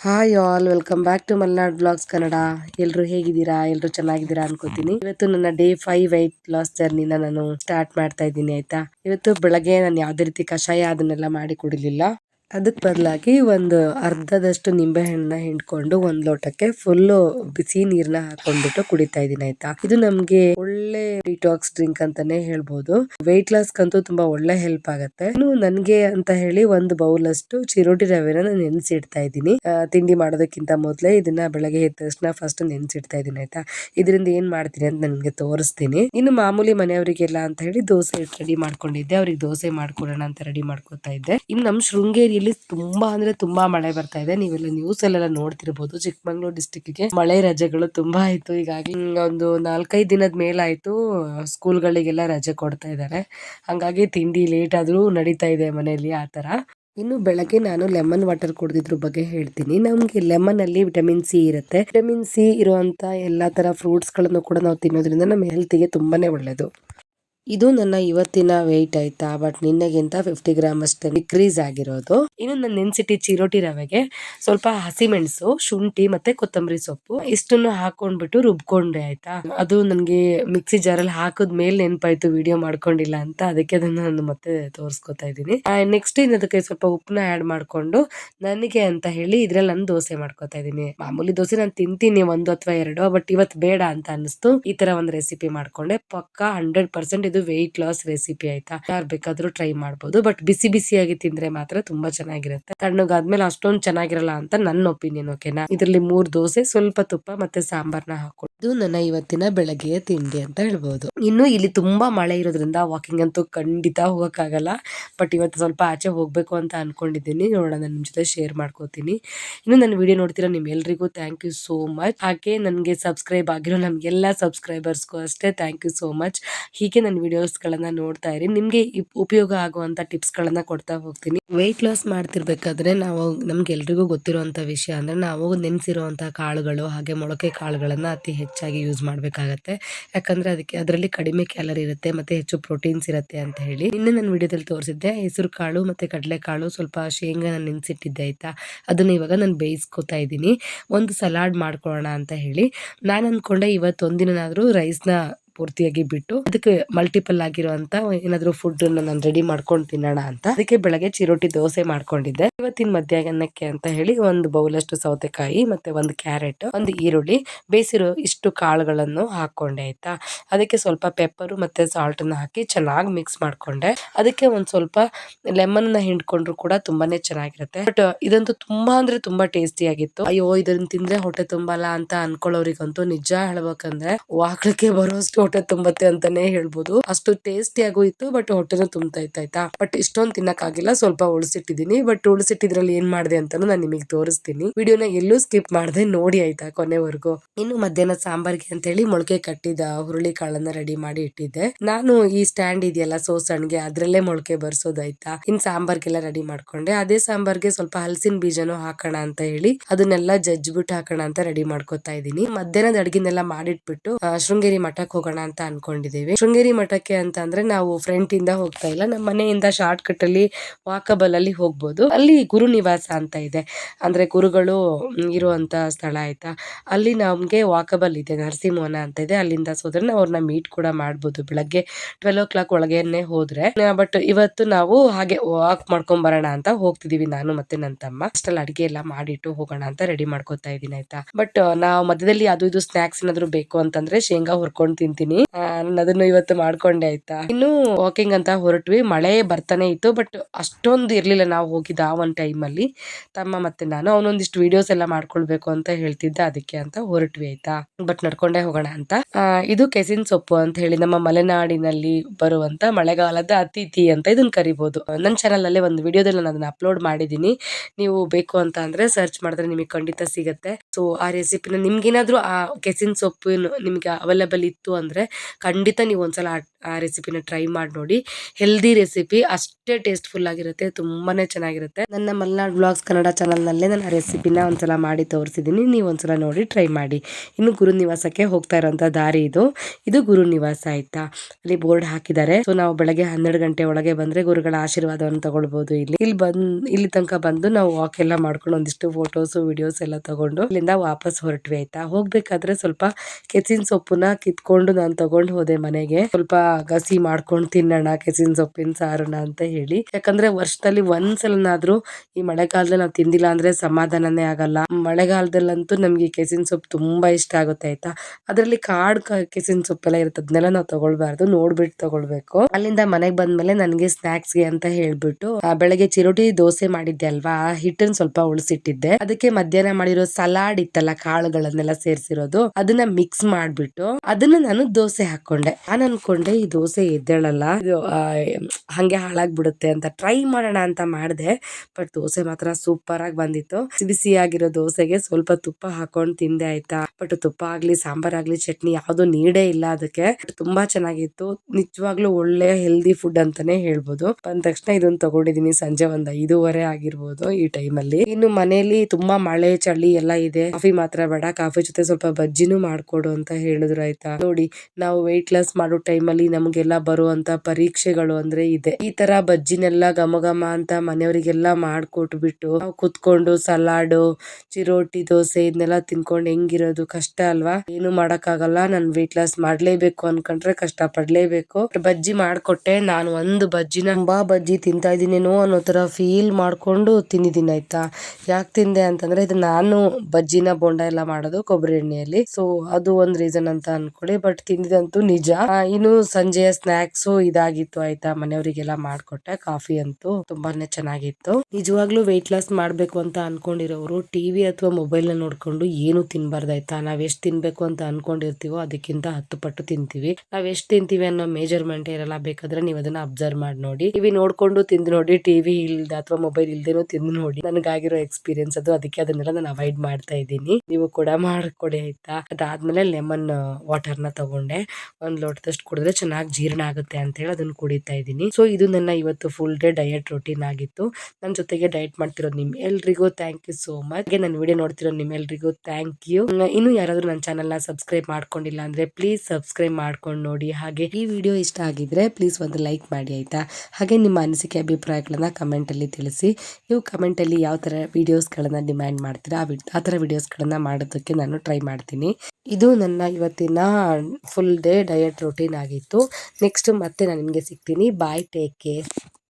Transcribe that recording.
Hi all welcome back to Malnad blogs Kannada ಎಲ್ರು ಹೇಗಿದ್ದೀರಾ? ಎಲ್ರು ಚೆನ್ನಾಗಿದ್ದೀರಾ ಅನ್ಕೋತೀನಿ. ಇವತ್ತು ನನ್ನ ಡೇ ಫೈವ್ ವೈಟ್ ಲಾಸ್ ಜರ್ನಿನ ನಾನು ಸ್ಟಾರ್ಟ್ ಮಾಡ್ತಾ ಇದ್ದೀನಿ, ಆಯ್ತಾ? ಇವತ್ತು ಬೆಳಗ್ಗೆ ನಾನು ಯಾವುದೇ ರೀತಿ ಕಷಾಯ ಅದನ್ನೆಲ್ಲ ಮಾಡಿ ಕುಡಿಲಿಲ್ಲ. ಅದಕ್ಕೆ ಬದಲಾಗಿ ಒಂದು ಅರ್ಧದಷ್ಟು ನಿಂಬೆಹಣ್ಣನ್ನ ಹಿಂಡ್ಕೊಂಡು ಒಂದು ಲೋಟಕ್ಕೆ ಫುಲ್ಲು ಬಿಸಿ ನೀರನ್ನ ಹಾಕೊಂಡ್ಬಿಟ್ಟು ಕುಡಿತಾ ಇದ್ದೀನಿ, ಆಯ್ತಾ? ಇದು ನಮ್ಗೆ ಒಳ್ಳೆ ಡಿಟಾಕ್ಸ್ ಡ್ರಿಂಕ್ ಅಂತಾನೆ ಹೇಳ್ಬೋದು. ವೆಯ್ಟ್ ಕಂತೂ ತುಂಬಾ ಒಳ್ಳೆ ಹೆಲ್ಪ್ ಆಗುತ್ತೆ. ಇನ್ನು ನನ್ಗೆ ಅಂತ ಹೇಳಿ ಒಂದು ಬೌಲ್ ಅಷ್ಟು ಚಿರೋಟಿ ರವೆನ ನಾನು ನೆನ್ಸಿಡ್ತಾ ಇದ್ದೀನಿ. ತಿಂಡಿ ಮಾಡೋದಕ್ಕಿಂತ ಮೊದಲೇ ಇದನ್ನ ಬೆಳಗ್ಗೆ ಎದ್ದ ತಕ್ಷಣ ಫಸ್ಟ್ ನೆನೆಸಿಡ್ತಾ ಇದ್ದೀನಿ, ಆಯ್ತಾ? ಇದರಿಂದ ಏನ್ ಮಾಡ್ತೀನಿ ಅಂತ ನನ್ಗೆ ತೋರಿಸ್ತೀನಿ. ಇನ್ನು ಮಾಮೂಲಿ ಮನೆಯವರಿಗೆಲ್ಲ ಅಂತ ಹೇಳಿ ದೋಸೆ ರೆಡಿ ಮಾಡ್ಕೊಂಡಿದ್ದೆ. ಅವ್ರಿಗೆ ದೋಸೆ ಮಾಡ್ಕೊಡೋಣ ಅಂತ ರೆಡಿ ಮಾಡ್ಕೊತಾ ಇದ್ದೆ. ಇನ್ನು ನಮ್ ಶೃಂಗೇರಿಯಲ್ಲಿ ತುಂಬಾ ಅಂದ್ರೆ ತುಂಬಾ ಮಳೆ ಬರ್ತಾ ಇದೆ. ನೀವೆಲ್ಲ ನ್ಯೂಸ್ ಅಲ್ಲೆಲ್ಲ ನೋಡ್ತಿರ್ಬೋದು. ಚಿಕ್ಕಮಂಗ್ಳೂರ್ ಡಿಸ್ಟಿಕ್ಗೆ ಮಳೆ ರಜೆಗಳು ತುಂಬಾ ಆಯ್ತು ಹೀಗಾಗಿ ಒಂದು ನಾಲ್ಕೈದು ದಿನದ ಮೇಲಾಯ್ತು, ಸ್ಕೂಲ್ಗಳಿಗೆಲ್ಲ ರಜೆ ಕೊಡ್ತಾ ಇದ್ದಾರೆ. ಹಂಗಾಗಿ ತಿಂಡಿ ಲೇಟ್ ಆದ್ರೂ ನಡೀತಾ ಇದೆ ಮನೆಯಲ್ಲಿ ಆ ತರ ಇನ್ನು ಬೆಳಗ್ಗೆ ನಾನು ಲೆಮನ್ ವಾಟರ್ ಕುಡಿದಿದ್ರ ಬಗ್ಗೆ ಹೇಳ್ತೀನಿ. ನಮ್ಗೆ ಲೆಮನ್ ಅಲ್ಲಿ ವಿಟಮಿನ್ ಸಿ ಇರುತ್ತೆ. ವಿಟಮಿನ್ ಸಿ ಇರುವಂತ ಎಲ್ಲಾ ತರ ಫ್ರೂಟ್ಸ್ಗಳನ್ನು ಕೂಡ ನಾವು ತಿನ್ನೋದ್ರಿಂದ ನಮ್ಮ ಹೆಲ್ತ್ಗೆ ತುಂಬಾನೇ ಒಳ್ಳೇದು. ಇದು ನನ್ನ ಇವತ್ತಿನ ವೆಯ್ಟ್ ಆಯ್ತಾ? ಬಟ್ ನಿನ್ನೆಗಿಂತ ಫಿಫ್ಟಿ ಗ್ರಾಮ್ ಅಷ್ಟೇ ಡಿಕ್ರೀಸ್ ಆಗಿರೋದು. ಇನ್ನು ನನ್ನ ನೆನ್ಸಿಟಿ ಚಿರೋಟಿ ರವೆಗೆ ಸ್ವಲ್ಪ ಹಸಿಮೆಣಸು ಶುಂಠಿ ಮತ್ತೆ ಕೊತ್ತಂಬರಿ ಸೊಪ್ಪು ಇಷ್ಟನ್ನು ಹಾಕೊಂಡ್ಬಿಟ್ಟು ರುಬ್ಕೊಂಡೆ ಆಯ್ತಾ? ಅದು ನನಗೆ ಮಿಕ್ಸಿ ಜಾರಲ್ಲಿ ಹಾಕದ್ಮೇಲೆ ನೆನಪಾಯ್ತು ವಿಡಿಯೋ ಮಾಡ್ಕೊಂಡಿಲ್ಲ ಅಂತ. ಅದಕ್ಕೆ ಅದನ್ನ ನಾನು ಮತ್ತೆ ತೋರಿಸ್ಕೊತಾ ಇದ್ದೀನಿ. ನೆಕ್ಸ್ಟ್ ಇನ್ನು ಅದಕ್ಕೆ ಸ್ವಲ್ಪ ಉಪ್ಪನ್ನ ಆಡ್ ಮಾಡ್ಕೊಂಡು ನನಗೆ ಅಂತ ಹೇಳಿ ಇದ್ರಲ್ಲಿ ನಾನು ದೋಸೆ ಮಾಡ್ಕೊತಾ ಇದ್ದೀನಿ. ಮಾಮೂಲಿ ದೋಸೆ ನಾನು ತಿಂತೀನಿ ಒಂದು ಅಥವಾ ಎರಡು ಬಟ್ ಇವತ್ತು ಬೇಡ ಅಂತ ಅನಿಸ್ತು ಈ ತರ ಒಂದು ರೆಸಿಪಿ ಮಾಡ್ಕೊಂಡೆ. ಪಕ್ಕ ಹಂಡ್ರೆಡ್ ಪರ್ಸೆಂಟ್ ಇದು ವೆಯ್ಟ್ ಲಾಸ್ ರೆಸಿಪಿ ಆಯ್ತಾ? ಯಾರು ಬೇಕಾದ್ರೂ ಟ್ರೈ ಮಾಡ್ಬೋದು. ಬಟ್ ಬಿಸಿ ಬಿಸಿಯಾಗಿ ತಿಂದ್ರೆ ಮಾತ್ರ ತುಂಬಾ ಚೆನ್ನಾಗಿರುತ್ತೆ. ತಣ್ಣಗಾದ್ಮೇಲೆ ಅಷ್ಟೊಂದು ಚೆನ್ನಾಗಿರಲ್ಲ ಅಂತ ನನ್ನ ಒಪಿನಿಯನ್ ಓಕೆನಾ ಇದರಲ್ಲಿ ಮೂರ್ ದೋಸೆ, ಸ್ವಲ್ಪ ತುಪ್ಪ ಮತ್ತೆ ಸಾಂಬಾರ್ನ ಹಾಕೊಂಡು ಇದು ನನ್ನ ಇವತ್ತಿನ ಬೆಳಗ್ಗೆಯ ತಿಂಡಿ ಅಂತ ಹೇಳ್ಬೋದು. ಇನ್ನು ಇಲ್ಲಿ ತುಂಬಾ ಮಳೆ ಇರೋದ್ರಿಂದ ವಾಕಿಂಗ್ ಅಂತೂ ಖಂಡಿತ ಹೋಗೋಕ್ಕಾಗಲ್ಲ. ಬಟ್ ಇವತ್ತು ಸ್ವಲ್ಪ ಆಚೆ ಹೋಗ್ಬೇಕು ಅಂತ ಅನ್ಕೊಂಡಿದ್ದೀನಿ. ನೋಡೋಣ ನಿಮ್ಮ ಜೊತೆ ಶೇರ್ ಮಾಡ್ಕೋತೀನಿ. ಇನ್ನು ನನ್ನ ವಿಡಿಯೋ ನೋಡ್ತೀರಾ ನಿಮ್ಮೆಲ್ಲರಿಗೂ ಥ್ಯಾಂಕ್ ಯು ಸೋ ಮಚ್ ಹಾಗೆ ನನಗೆ ಸಬ್ಸ್ಕ್ರೈಬ್ ಆಗಿರೋ ನಮಗೆಲ್ಲ ಸಬ್ಸ್ಕ್ರೈಬರ್ಸ್ಗೂ ಅಷ್ಟೇ ಥ್ಯಾಂಕ್ ಯು ಸೋ ಮಚ್ ಹೀಗೆ ನನ್ನ ವಿಡಿಯೋಸ್ಗಳನ್ನ ನೋಡ್ತಾ ಇರಿ. ನಿಮಗೆ ಉಪಯೋಗ ಆಗುವಂಥ ಟಿಪ್ಸ್ಗಳನ್ನ ಕೊಡ್ತಾ ಹೋಗ್ತೀನಿ. ವೆಯ್ಟ್ ಲಾಸ್ ಮಾಡ್ತಿರ್ಬೇಕಾದ್ರೆ ನಾವು ನಮ್ಗೆ ಎಲ್ರಿಗೂ ಗೊತ್ತಿರುವಂಥ ವಿಷಯ ಅಂದ್ರೆ ನಾವು ನೆನೆಸಿರುವಂಥ ಕಾಳುಗಳು ಹಾಗೆ ಮೊಳಕೆ ಕಾಳುಗಳನ್ನು ಅತಿ ಹೆಚ್ಚಾಗಿ ಯೂಸ್ ಮಾಡಬೇಕಾಗತ್ತೆ. ಯಾಕಂದ್ರೆ ಅದಕ್ಕೆ ಅದರಲ್ಲಿ ಕಡಿಮೆ ಕ್ಯಾಲರಿ ಇರುತ್ತೆ ಮತ್ತೆ ಹೆಚ್ಚು ಪ್ರೋಟೀನ್ಸ್ ಇರುತ್ತೆ ಅಂತ ಹೇಳಿ. ನಿನ್ನೆ ನಾನು ವಿಡಿಯೋದಲ್ಲಿ ತೋರಿಸಿದ್ದೆ, ಹೆಸರು ಕಾಳು ಮತ್ತೆ ಕಡಲೆಕಾಳು ಸ್ವಲ್ಪ ಶೇಂಗಾ ನಾನು ನೆನೆಸಿಟ್ಟಿದ್ದೆ ಆಯ್ತಾ? ಅದನ್ನ ಇವಾಗ ನಾನು ಬೇಯಿಸ್ಕೊತಾ ಇದ್ದೀನಿ. ಒಂದು ಸಲಾಡ್ ಮಾಡ್ಕೊಳ್ಳೋಣ ಅಂತ ಹೇಳಿ. ನಾನು ಅಂದ್ಕೊಂಡೆ ಇವತ್ತು ಒಂದಿನಾದರೂ ರೈಸ್ನ ಪೂರ್ತಿಯಾಗಿ ಬಿಟ್ಟು ಅದಕ್ಕೆ ಮಲ್ಟಿಪಲ್ ಆಗಿರುವಂತ ಏನಾದ್ರು ಫುಡ್ ನಾನು ರೆಡಿ ಮಾಡ್ಕೊಂಡು ತಿನ್ನೋಣ ಅಂತ. ಅದಕ್ಕೆ ಬೆಳಗ್ಗೆ ಚಿರೋಟಿ ದೋಸೆ ಮಾಡ್ಕೊಂಡಿದ್ದೆ. ಇವತ್ತಿನ ಮಧ್ಯಾಹ್ನಕ್ಕೆ ಅಂತ ಹೇಳಿ ಒಂದು ಬೌಲ್ ಸೌತೆಕಾಯಿ ಮತ್ತೆ ಒಂದು ಕ್ಯಾರೆಟ್, ಒಂದು ಈರುಳ್ಳಿ ಬೇಸಿರೋ ಇಷ್ಟು ಕಾಳುಗಳನ್ನು ಹಾಕೊಂಡೆ ಆಯ್ತಾ. ಅದಕ್ಕೆ ಸ್ವಲ್ಪ ಪೆಪ್ಪರು ಮತ್ತೆ ಸಾಲ್ಟ್ ಅನ್ನ ಹಾಕಿ ಚೆನ್ನಾಗಿ ಮಿಕ್ಸ್ ಮಾಡ್ಕೊಂಡೆ. ಅದಕ್ಕೆ ಒಂದ್ ಸ್ವಲ್ಪ ಲೆಮನ್ನ ಹಿಂಡ್ಕೊಂಡ್ರು ಕೂಡ ತುಂಬಾನೇ ಚೆನ್ನಾಗಿರುತ್ತೆ. ಬಟ್ ಇದಂತೂ ತುಂಬಾ ಅಂದ್ರೆ ತುಂಬಾ ಟೇಸ್ಟಿ ಆಗಿತ್ತು. ಅಯ್ಯೋ ಇದನ್ನ ತಿಂದ್ರೆ ಹೊಟ್ಟೆ ತುಂಬಲ್ಲ ಅಂತ ಅನ್ಕೊಳ್ಳೋರಿಗಂತೂ ನಿಜ ಹೇಳ್ಬೇಕಂದ್ರೆ ವಾಕ್ಳಕ್ಕೆ ಬರೋಷ್ಟು ಹೊಟ್ಟೆ ತುಂಬತ್ತೆ ಅಂತಾನೆ ಹೇಳ್ಬೋದು. ಅಷ್ಟು ಟೇಸ್ಟಿ ಆಗು ಇತ್ತು ಬಟ್ ಹೊಟ್ಟೆನ ತುಂಬತಾ ಇತ್ತು ಆಯ್ತಾ ಬಟ್ ಇಷ್ಟೊಂದು ತಿನ್ನಕ್ ಆಗಿಲ್ಲ ಸ್ವಲ್ಪ ಉಳಿಸಿಟ್ಟಿದೀನಿ. ಬಟ್ ಉಳಿಸಿಟ್ಟಿದ್ರಲ್ಲಿ ಏನ್ ಮಾಡಿದೆ ಅಂತಾನು ನಾನು ನಿಮಗೆ ತೋರಿಸ್ತೀನಿ. ವಿಡಿಯೋನ ಎಲ್ಲೂ ಸ್ಕಿಪ್ ಮಾಡದೆ, ನೋಡಿ ಆಯ್ತಾ ಕೊನೆವರೆಗೂ. ಇನ್ನು ಮಧ್ಯಾಹ್ನ ಸಾಂಬಾರ್ಗೆ ಅಂತ ಹೇಳಿ ಮೊಳಕೆ ಕಟ್ಟಿದ ಹುರುಳಿ ಕಾಳನ್ನ ರೆಡಿ ಮಾಡಿ ಇಟ್ಟಿದ್ದೆ. ನಾನು ಈ ಸ್ಟ್ಯಾಂಡ್ ಇದೆಯಲ್ಲ ಸೋಸಣ್ಗೆ ಅದ್ರಲ್ಲೇ ಮೊಳಕೆ ಬರ್ಸೋದಾಯ್ತಾ? ಇನ್ ಸಾಂಬಾರ್ಗೆಲ್ಲ ರೆಡಿ ಮಾಡ್ಕೊಂಡೆ. ಅದೇ ಸಾಂಬಾರ್ಗೆ ಸ್ವಲ್ಪ ಹಲಸಿನ ಬೀಜನೂ ಹಾಕೋಣ ಅಂತ ಹೇಳಿ, ಅದನ್ನೆಲ್ಲ ಜಜ್ಬಿಟ್ಟು ಹಾಕೋಣ ಅಂತ ರೆಡಿ ಮಾಡ್ಕೊತಾ ಇದೀನಿ ಮಧ್ಯಾಹ್ನದ ಅಡ್ಗಿನೆಲ್ಲ ಮಾಡಿಟ್ಬಿಟ್ಟು ಶೃಂಗೇರಿ ಮಠಕ್ಕೆ ಹೋಗೋಣ ಅಂತ ಅನ್ಕೊಂಡಿದೀವಿ ಶೃಂಗೇರಿ ಮಠಕ್ಕೆ ಅಂತ ಅಂದ್ರೆ ನಾವು ಫ್ರಂಟ್ ಇಂದ ಹೋಗ್ತಾ ಇಲ್ಲ. ನಮ್ಮ ಮನೆಯಿಂದ ಶಾರ್ಟ್ ಕಟ್ ಅಲ್ಲಿ ವಾಕಬಲ್ ಅಲ್ಲಿ ಹೋಗ್ಬೋದು. ಅಲ್ಲಿ ಗುರು ನಿವಾಸ ಅಂತ ಇದೆ. ಅಂದ್ರೆ ಗುರುಗಳು ಇರುವಂತ ಸ್ಥಳ ಆಯ್ತಾ? ಅಲ್ಲಿ ನಮ್ಗೆ ವಾಕಬಲ್ ಇದೆ. ನರಸಿಂಹವನ ಅಂತ ಇದೆ. ಅಲ್ಲಿಂದ ಸೋದ್ರೆ ನಾವು ಅವ್ರನ್ನ ಮೀಟ್ ಕೂಡ ಮಾಡ್ಬೋದು ಬೆಳಗ್ಗೆ ಟ್ವೆಲ್ ಓ ಕ್ಲಾಕ್ ಒಳಗೆನೆ ಹೋದ್ರೆ. ಬಟ್ ಇವತ್ತು ನಾವು ಹಾಗೆ ವಾಕ್ ಮಾಡ್ಕೊಂಡ್ ಬರೋಣ ಅಂತ ಹೋಗ್ತಿದೀವಿ ನಾನು ಮತ್ತೆ ನನ್ನ ತಮ್ಮ. ಅಷ್ಟಲ್ಲಿ ಅಡಿಗೆ ಎಲ್ಲ ಮಾಡಿಟ್ಟು ಹೋಗೋಣ ಅಂತ ರೆಡಿ ಮಾಡ್ಕೊತಾ ಇದೀನಿ ಆಯ್ತಾ? ಬಟ್ ನಾವು ಮಧ್ಯದಲ್ಲಿ ಅದು ಇದು ಸ್ನಾಕ್ಸ್ ಏನಾದ್ರು ಬೇಕು ಅಂತಂದ್ರೆ ಶೇಂಗಾ ಹುರ್ಕೊಂಡ್ ತಿಂತೀನಿ. ಆ, ನಾನು ಅದನ್ನು ಇವತ್ತು ಮಾಡ್ಕೊಂಡೆ ಆಯ್ತಾ? ಇನ್ನು ವಾಕಿಂಗ್ ಅಂತ ಹೊರಟ್ವಿ. ಮಳೆ ಬರ್ತಾನೆ ಇತ್ತು ಬಟ್ ಅಷ್ಟೊಂದು ಇರ್ಲಿಲ್ಲ ನಾವು ಹೋಗಿದ್ದ ಆ ಒಂದು ಟೈಮ್ ಅಲ್ಲಿ. ತಮ್ಮ ಮತ್ತೆ ನಾನು ಅವನೊಂದಿಷ್ಟು ವಿಡಿಯೋಸ್ ಎಲ್ಲ ಮಾಡ್ಕೊಳ್ಬೇಕು ಅಂತ ಹೇಳ್ತಿದ್ದ ಅದಕ್ಕೆ ಅಂತ ಹೊರಟ್ವಿ ಆಯ್ತಾ? ಬಟ್ ನಡ್ಕೊಂಡೇ ಹೋಗೋಣ ಅಂತ. ಇದು ಕೆಸಿನ್ ಸೊಪ್ಪು ಅಂತ ಹೇಳಿ ನಮ್ಮ ಮಲೆನಾಡಿನಲ್ಲಿ ಬರುವಂತ ಮಳೆಗಾಲದ ಅತಿಥಿ ಅಂತ ಇದನ್ನ ಕರಿಬಹುದು ನನ್ನ ಚಾನಲ್ ಅಲ್ಲೇ ಒಂದು ವಿಡಿಯೋದಲ್ಲಿ ನಾನು ಅದನ್ನ ಅಪ್ಲೋಡ್ ಮಾಡಿದೀನಿ. ನೀವು ಬೇಕು ಅಂತ ಅಂದ್ರೆ ಸರ್ಚ್ ಮಾಡಿದ್ರೆ ನಿಮಗೆ ಖಂಡಿತ ಸಿಗತ್ತೆ. ಸೊ ಆ ರೆಸಿಪಿನ ನಿಮ್ಗೇನಾದ್ರೂ ಆ ಕೆಸಿನ್ ಸೊಪ್ಪು ನಿಮ್ಗೆ ಅವೈಲೇಬಲ್ ಇತ್ತು ಅಂದ್ರೆ ಅಂದರೆ ಖಂಡಿತ ನೀವು ಒಂದ್ಸಲ ಆ- ರೆಸಿಪಿನ ಟ್ರೈ ಮಾಡಿ ನೋಡಿ. ಹೆಲ್ದಿ ರೆಸಿಪಿ ಅಷ್ಟೇ ಟೇಸ್ಟ್ಫುಲ್ ಆಗಿರುತ್ತೆ, ತುಂಬಾನೇ ಚೆನ್ನಾಗಿರುತ್ತೆ. ನನ್ನ ಮಲ್ನಾಡ್ ಬ್ಲಾಗ್ಸ್ ಕನ್ನಡ ಚಾನಲ್ನಲ್ಲೇ ನಾನು ಆ ರೆಸಿಪಿನ ಒಂದ್ಸಲ ಮಾಡಿ ತೋರಿಸಿದ್ದೀನಿ. ನೀವು ಒಂದ್ಸಲ ನೋಡಿ ಟ್ರೈ ಮಾಡಿ. ಇನ್ನು ಗುರು ನಿವಾಸಕ್ಕೆ ಹೋಗ್ತಾ ಇರೋಂಥ ದಾರಿ ಇದು. ಇದು ಗುರು ನಿವಾಸ ಆಯ್ತಾ? ಅಲ್ಲಿ ಬೋರ್ಡ್ ಹಾಕಿದ್ದಾರೆ. ಸೊ ನಾವು ಬೆಳಗ್ಗೆ ಹನ್ನೆರಡು ಗಂಟೆ ಒಳಗೆ ಬಂದ್ರೆ ಗುರುಗಳ ಆಶೀರ್ವಾದವನ್ನು ತಗೊಳ್ಬೋದು ಇಲ್ಲಿ. ಇಲ್ಲಿ ಬಂದ್, ಇಲ್ಲಿ ತನಕ ಬಂದು ನಾವು ವಾಕ್ ಎಲ್ಲ ಮಾಡ್ಕೊಂಡು ಒಂದಿಷ್ಟು ಫೋಟೋಸ್ ವಿಡಿಯೋಸ್ ಎಲ್ಲ ತಗೊಂಡು ಇಲ್ಲಿಂದ ವಾಪಸ್ ಹೊರಟ್ವಿ ಆಯ್ತಾ? ಹೋಗ್ಬೇಕಾದ್ರೆ ಸ್ವಲ್ಪ ಕೆಸಿನ ಸೊಪ್ಪನ್ನ ಕಿತ್ಕೊಂಡು ನಾನು ತಗೊಂಡ್ ಹೋದೆ ಮನೆಗೆ. ಸ್ವಲ್ಪ ಗಸಿ ಮಾಡ್ಕೊಂಡು ತಿನ್ನೋಣ, ಕೆಸಿನ ಸೊಪ್ಪಿನ ಸಾರನ ಅಂತ ಹೇಳಿ. ಯಾಕಂದ್ರೆ ವರ್ಷದಲ್ಲಿ ಒಂದ್ಸಲನಾದ್ರೂ ಈ ಮಳೆಗಾಲದಲ್ಲಿ ನಾವು ತಿಂದಿಲ್ಲ ಅಂದ್ರೆ ಸಮಾಧಾನನೇ ಆಗಲ್ಲ. ಮಳೆಗಾಲದಲ್ಲಂತೂ ನಮ್ಗೆ ಕೆಸಿನ ಸೊಪ್ಪು ತುಂಬಾ ಇಷ್ಟ ಆಗುತ್ತೆ ಆಯ್ತಾ? ಅದ್ರಲ್ಲಿ ಕಾಡ್ ಕೆಸಿನ ಸೊಪ್ಪೆಲ್ಲ ಇರುತ್ತೆ. ಅದನ್ನೆಲ್ಲ ನಾವು ತಗೊಳ್ಬಾರ್ದು. ನೋಡ್ಬಿಟ್ಟು ತಗೊಳ್ಬೇಕು. ಅಲ್ಲಿಂದ ಮನೆಗೆ ಬಂದ್ಮೇಲೆ ನನಗೆ ಸ್ನಾಕ್ಸ್ಗೆ ಅಂತ ಹೇಳ್ಬಿಟ್ಟು ಬೆಳಗ್ಗೆ ಚಿರೋಟಿ ದೋಸೆ ಮಾಡಿದ್ದೆ ಅಲ್ವಾ? ಆ ಹಿಟ್ಟನ್ ಸ್ವಲ್ಪ ಉಳಿಸಿಟ್ಟಿದ್ದೆ. ಅದಕ್ಕೆ ಮಧ್ಯಾಹ್ನ ಮಾಡಿರೋ ಸಲಾಡ್ ಇತ್ತಲ್ಲ ಕಾಳುಗಳನ್ನೆಲ್ಲ ಸೇರಿಸಿರೋದು. ಅದನ್ನ ಮಿಕ್ಸ್ ಮಾಡ್ಬಿಟ್ಟು, ಅದನ್ನ ನಾನು ದೋಸೆ ಹಾಕೊಂಡೆ. ನಾನು ಅನ್ಕೊಂಡೆ ಈ ದೋಸೆ ಎದ್ದೇಳಲ್ಲ, ಇದು ಹಂಗೆ ಹಾಳಾಗ್ಬಿಡುತ್ತೆ ಅಂತ ಟ್ರೈ ಮಾಡೋಣ ಅಂತ ಮಾಡಿದೆ. ಬಟ್ ದೋಸೆ ಮಾತ್ರ ಸೂಪರ್ ಆಗಿ ಬಂದಿತ್ತು. ಬಿಸಿ ಆಗಿರೋ ದೋಸೆಗೆ ಸ್ವಲ್ಪ ತುಪ್ಪ ಹಾಕೊಂಡು ತಿಂದೆ ಆಯ್ತಾ. ಬಟ್ ತುಪ್ಪ ಆಗ್ಲಿ, ಸಾಂಬಾರ್ ಆಗ್ಲಿ, ಚಟ್ನಿ ಯಾವ್ದು ನೀಡೇ ಇಲ್ಲ ಅದಕ್ಕೆ. ತುಂಬಾ ಚೆನ್ನಾಗಿತ್ತು. ನಿಜವಾಗ್ಲೂ ಒಳ್ಳೆ ಹೆಲ್ದಿ ಫುಡ್ ಅಂತಾನೆ ಹೇಳ್ಬೋದು. ಬಂದ ತಕ್ಷಣ ಇದನ್ನ ತಗೊಂಡಿದೀನಿ. ಸಂಜೆ ಒಂದ್ ಐದೂವರೆ ಆಗಿರ್ಬೋದು ಈ ಟೈಮ್ ಅಲ್ಲಿ. ಇನ್ನು ಮನೆಯಲ್ಲಿ ತುಂಬಾ ಮಳೆ, ಚಳಿ ಎಲ್ಲ ಇದೆ. ಕಾಫಿ ಮಾತ್ರ ಬೇಡ. ಕಾಫಿ ಜೊತೆ ಸ್ವಲ್ಪ ಬಜ್ಜಿನೂ ಮಾಡ್ಕೊಡು ಅಂತ ಹೇಳಿದ್ರು ಆಯ್ತಾ. ನೋಡಿ ನಾವು ವೆಯ್ಟ್ ಲಾಸ್ ಮಾಡೋ ಟೈಮಲ್ಲಿ ನಮಗೆಲ್ಲ ಬರುವಂತ ಪರೀಕ್ಷೆಗಳು ಅಂದ್ರೆ ಇದೆ. ಈ ತರ ಬಜ್ಜಿನೆಲ್ಲ ಘಮ ಘಮ ಅಂತ ಮನೆಯವರಿಗೆಲ್ಲ ಮಾಡ್ಕೊಟ್ಬಿಟ್ಟು ನಾವು ಕುತ್ಕೊಂಡು ಸಲಾಡ್ ಚಿರೋಟಿ, ದೋಸೆ ಇದನ್ನೆಲ್ಲ ತಿನ್ಕೊಂಡು ಹೆಂಗಿರೋದು ಕಷ್ಟ ಅಲ್ವಾ? ಏನು ಮಾಡಕ್ಕಾಗಲ್ಲ. ನಾನು ವೆಯ್ಟ್ ಲಾಸ್ ಮಾಡ್ಲೇಬೇಕು ಅನ್ಕೊಂಡ್ರೆ ಕಷ್ಟ ಪಡ್ಲೇಬೇಕು ಬಜ್ಜಿ ಮಾಡ್ಕೊಟ್ಟೆ. ನಾನು ಒಂದು ಬಜ್ಜಿನ ತುಂಬಾ ಬಜ್ಜಿ ತಿಂತಾ ಇದೀನೇನೋ ಅನ್ನೋ ತರ ಫೀಲ್ ಮಾಡ್ಕೊಂಡು ತಿಂದಿದ್ದೀನಿ ಆಯ್ತಾ? ಯಾಕೆ ತಿಂದೆ ಅಂತಂದ್ರೆ ಇದು ನಾನು ಬಜ್ಜಿನ ಬೋಂಡ ಎಲ್ಲ ಮಾಡೋದು ಕೊಬ್ಬರಿ ಎಣ್ಣೆಯಲ್ಲಿ. ಸೊ ಅದು ಒಂದ್ ರೀಸನ್ ಅಂತ ಅನ್ಕೊಳ್ಳಿ. ಬಟ್ ತಿಂದಿದಂತೂ ನಿಜ. ಇನ್ನು ಸಂಜೆಯ ಸ್ನಾಕ್ಸ್ ಇದಾಗಿತ್ತು ಆಯ್ತಾ? ಮನೆಯವರಿಗೆಲ್ಲ ಮಾಡ್ಕೊಟ್ಟೆ. ಕಾಫಿ ಅಂತೂ ತುಂಬಾನೇ ಚೆನ್ನಾಗಿತ್ತು. ನಿಜವಾಗ್ಲೂ ವೆಯ್ಟ್ ಲಾಸ್ ಮಾಡ್ಬೇಕು ಅಂತ ಅನ್ಕೊಂಡಿರೋರು ಟಿವಿ ಅಥವಾ ಮೊಬೈಲ್ನ ನೋಡ್ಕೊಂಡು ಏನು ತಿನ್ಬಾರ್ದಾಯ್ತಾ ನಾವ್ ಎಷ್ಟ್ ತಿನ್ಬೇಕು ಅಂತ ಅನ್ಕೊಂಡಿರ್ತೀವೋ ಅದಕ್ಕಿಂತ ಹತ್ತು ಪಟ್ಟು ತಿಂತೀವಿ. ನಾವ್ ಎಷ್ಟ್ ತಿಂತೀವಿ ಅನ್ನೋ ಮೇಜರ್ಮೆಂಟ್ ಇರಲ್ಲ. ಬೇಕಾದ್ರೆ ನೀವು ಅದನ್ನ ಅಬ್ಸರ್ವ್ ಮಾಡಿ ನೋಡಿ. ಟಿವಿ ನೋಡ್ಕೊಂಡು ತಿಂದು ನೋಡಿ. ಟಿವಿ ಇಲ್ದ ಅಥವಾ ಮೊಬೈಲ್ ಇಲ್ದೇನೋ ತಿಂದು ನೋಡಿ. ನನಗಾಗಿರೋ ಎಕ್ಸ್ಪೀರಿಯನ್ಸ್ ಅದು. ಅದಕ್ಕೆ ಅದನ್ನೆಲ್ಲ ನಾನು ಅವಾಯ್ಡ್ ಮಾಡ್ತಾ ಇದ್ದೀನಿ. ನೀವು ಕೂಡ ಮಾಡ್ಕೊಡಿ ಆಯ್ತಾ? ಅದಾದ್ಮೇಲೆ ಲೆಮನ್ ವಾಟರ್ನ ತಗೊಂಡೆ ಒಂದ್ ಲೋಟದಷ್ಟು ಕುಡಿದ್ರೆ ಚೆನ್ನಾಗಿ ಜೀರ್ಣ ಆಗುತ್ತೆ ಅಂತ ಅದನ್ನು ಕುಡಿತಾ ಇದ್ದೀನಿ. ಸೊ ಇದು ನನ್ನ ಇವತ್ತು ಫುಲ್ ಡೇ ಡಯಟ್ ರೊಟೀನ್ ಆಗಿತ್ತು. ನನ್ನ ಜೊತೆಗೆ ಡಯಟ್ ಮಾಡ್ತಿರೋ ನಿಮ್ ಎಲ್ರಿಗೂ ಥ್ಯಾಂಕ್ ಯು ಸೋ ಮಚ್ ನನ್ನ ವಿಡಿಯೋ ನೋಡ್ತಿರೋ ನಿಮ್ಮೆಲ್ರಿಗೂ ಥ್ಯಾಂಕ್ ಯು ಇನ್ನು ಯಾರಾದರೂ ನನ್ನ ಚಾನಲ್ನ ಸಬ್ಸ್ಕ್ರೈಬ್ ಮಾಡ್ಕೊಂಡಿಲ್ಲ ಅಂದ್ರೆ ಪ್ಲೀಸ್ ಸಬ್ಸ್ಕ್ರೈಬ್ ಮಾಡ್ಕೊಂಡು ನೋಡಿ. ಹಾಗೆ ಈ ವಿಡಿಯೋ ಇಷ್ಟ ಆಗಿದ್ರೆ ಪ್ಲೀಸ್ ಒಂದು ಲೈಕ್ ಮಾಡಿ ಆಯಿತಾ? ಹಾಗೆ ನಿಮ್ಮ ಅನಿಸಿಕೆ ಅಭಿಪ್ರಾಯಗಳನ್ನ ಕಮೆಂಟಲ್ಲಿ ತಿಳಿಸಿ. ನೀವು ಕಮೆಂಟಲ್ಲಿ ಯಾವ ತರ ವಿಡಿಯೋಸ್ಗಳನ್ನು ಡಿಮ್ಯಾಂಡ್ ಮಾಡ್ತೀರಾ? ಆ ಥರ ವಿಡಿಯೋಸ್ಗಳನ್ನು ಮಾಡೋದಕ್ಕೆ ನಾನು ಟ್ರೈ ಮಾಡ್ತೀನಿ. ಇದು ನನ್ನ ಇವತ್ತಿನ ಫುಲ್ ಡೇ ಡಯಟ್ ರೊಟೀನ್ ಆಗಿತ್ತು. ನೆಕ್ಸ್ಟ್ ಮತ್ತೆ ನಾನು ನಿಮಗೆ ಸಿಗ್ತೀನಿ. Bye take care